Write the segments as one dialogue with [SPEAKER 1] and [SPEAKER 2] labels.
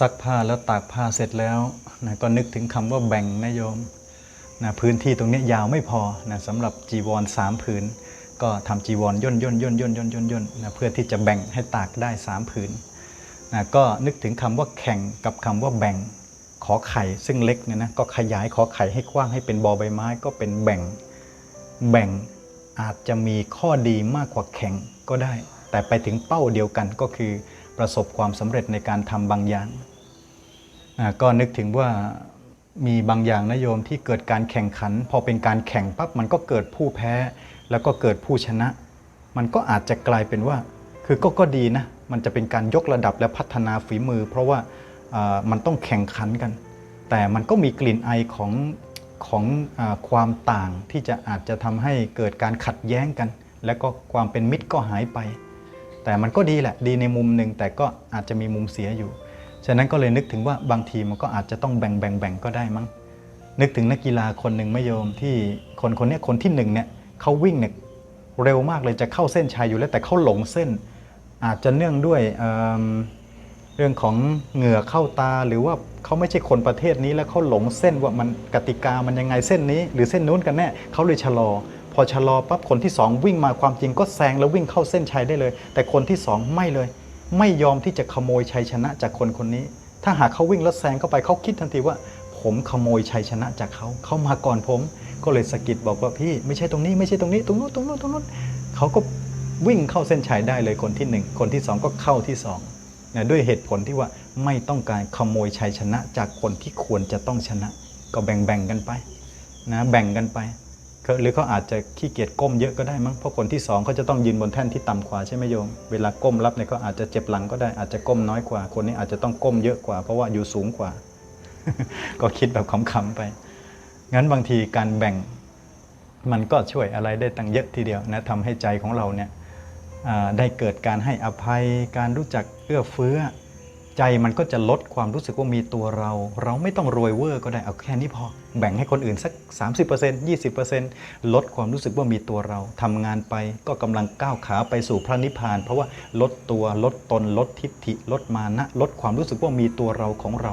[SPEAKER 1] ซักผ้าแล้วตากผ้าเสร็จแล้วนะก็นึกถึงคำว่าแบ่งนะโยมนะพื้นที่ตรงนี้ยาวไม่พอนะสำหรับจีวรสามผืน ก็ทำจีวรย่นย่นย่นย่นย่นย่นย่นนะเพื่อที่จะแบ่งให้ตากได้สามผืนนะก็นึกถึงคำว่าแข่งกับคำว่าแบ่งขอไข่ซึ่งเล็กเนี่ยนะก็ขยายขอไข่ให้กว้างให้เป็นบอใบไม้ก็เป็นแบ่ง แบ่งอาจจะมีข้อดีมากกว่าแข่งก็ได้ แต่ไปถึงเป้าเดียวกันก็คือ ประสบความสำเร็จในการทำบางอย่าง ก็นึกถึงว่ามีบางอย่างนะโยมที่เกิดการแข่งขัน พอเป็นการแข่งปั๊บมันก็เกิดผู้แพ้ แล้วก็เกิดผู้ชนะ มันก็อาจจะกลายเป็นว่า คือก็ก็ดีนะ มันจะเป็นการยกระดับและพัฒนาฝีมือ เพราะว่ามันต้องแข่งขันกัน แต่มันก็มีกลิ่นไอของของอความต่างที่จะอาจจะทำให้เกิดการขัดแย้งกัน และก็ความเป็นมิตรก็หายไป แต่มันก็ดีแหละดีในมุมหนึ่งแต่ก็อาจจะมีมุมเสียอยู่ ฉะนั้นก็เลยนึกถึงว่าบางทีมันก็อาจจะต้องแบ่งแบ่งแบ่งก็ได้มั้ง นึกถึงนักกีฬาคนหนึ่งไม่โยมที่คนคนนี้คนที่หนึ่งเนี่ยเขาวิ่งเนี่ยเร็วมากเลยจะเข้าเส้นชัยอยู่แล้วแต่เขาหลงเส้น อาจจะเนื่องด้วยเเรื่องของเหงื่อเข้าตาหรือว่าเขาไม่ใช่คนประเทศนี้แล้วเขาหลงเส้นว่ามันกติกามันยังไงเส้นนี้ หรือเส้นนู้นกันแน่เขาเลยชะลอ พอชะลอปั๊บคนที่สองวิ่งมาความจริงก็แซงแล้ววิ่งเข้าเส้นชัยได้เลย แต่คนที่สองไม่เลย ไม่ยอมที่จะขโมยชัยชนะจากคนคนนี้ ถ้าหากเขาวิ่งแล้วแซงเข้าไปเขาคิดทันทีว่า ผมขโมยชัยชนะจากเขาเขามาก่อนผม ก็เลยสะกิดบอกว่าพี่ไม่ใช่ตรงนี้ไม่ใช่ตรงนี้ตรงนู้นตรงนู้นตรงนู้นเขาก็วิ่งเข้าเส้นชัยได้เลยคนที่หนึ่งคนที่สองก็เข้าที่สองนะด้วยเหตุผลที่ว่าไม่ต้องการขโมยชัยชนะจากคนที่ควรจะต้องชนะ ก็แบ่งๆกันไปนะแบ่งกันไป หรือเขาอาจจะขี้เกียจก้มเยอะก็ได้มั้งเพราะคนที่สองเขาจะต้องยืนบนแท่นที่ต่ำกว่าใช่ไหมโยม เวลาก้มรับเนี่ยเขาอาจจะเจ็บหลังก็ได้อาจจะก้มน้อยกว่า คนนี้อาจจะต้องก้มเยอะกว่า เพราะว่าอยู่สูงกว่า ก็คิดแบบขำๆไป งั้นบางทีการแบ่งมันก็ช่วยอะไรได้ตั้งเยอะทีเดียวนะทำให้ใจของเราเนี่ยได้เกิดการให้อภัยการรู้จักเอื้อเฟื้อ ใจมันก็จะลดความรู้สึกว่ามีตัวเรา เราไม่ต้องรวยเวอร์ก็ได้เอาแค่นี้พอ แบ่งให้คนอื่นสัก 30% 20%ลดความรู้สึกว่ามีตัวเราทำงานไปก็กำลังก้าวขาไปสู่พระนิพพาน เพราะว่าลดตัวลดตน ลดทิฏฐิ ลดมานะ ลดความรู้สึกว่ามีตัวเราของเรา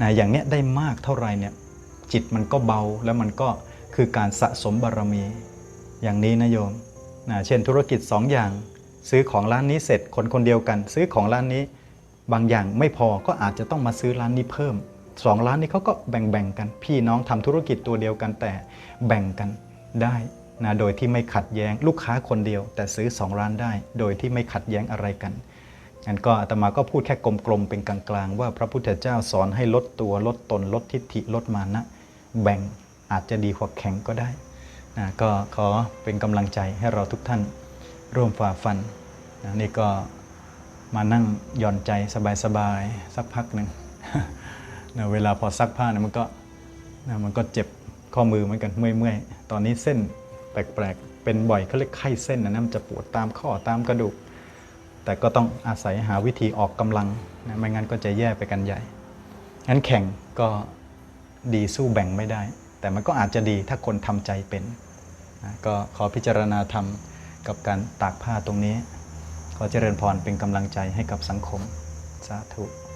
[SPEAKER 1] นะอย่างเนี้ยได้มากเท่าไหร่เนี่ยจิตมันก็เบาแล้วมันก็คือการสะสมบารมี อย่างนี้นะโยมนะเช่นธุรกิจ2อย่าง ซื้อของร้านนี้เสร็จคนคนเดียวกัน ซื้อของร้านนี้ บางอย่างไม่พอก็อาจจะต้องมาซื้อร้านนี้เพิ่มสองร้านนี้เขาก็แบ่งๆกัน พี่น้องทำธุรกิจตัวเดียวกันแต่แบ่งกันได้นะโดยที่ไม่ขัดแย้งลูกค้าคนเดียว แต่ซื้อ 2 ร้านได้ โดยที่ไม่ขัดแย้งอะไรกันงั้นก็อาตมาก็พูดแค่กลมๆเป็นกลางๆ ว่าพระพุทธเจ้าสอนให้ลดตัวลดตนลดทิฏฐิลดมานะแบ่งอาจจะดีกว่าแข็งก็ได้นะก็ขอเป็นกำลังใจให้เราทุกท่านร่วมฝ่าฟันนะนี่ก็ มานั่งหย่อนใจสบายๆสักพักหนึ่งนะเวลาพอซักผ้าเนี่ยมันก็นะมันก็เจ็บข้อมือเหมือนกันเมื่อยๆ ตอนนี้เส้นแปลกๆ เป็นบ่อยเขาเรียกไข้เส้นนะนะมันจะปวดตามข้อตามกระดูก แต่ก็ต้องอาศัยหาวิธีออกกำลังนะไม่งั้นก็จะแย่ไปกันใหญ่ งั้นแข่งก็ดีสู้แบ่งไม่ได้ แต่มันก็อาจจะดีถ้าคนทำใจเป็นนะก็ขอพิจารณาธรรมกับการตากผ้าตรงนี้ เจริญพรเป็นกำลังใจให้กับสังคม สาธุ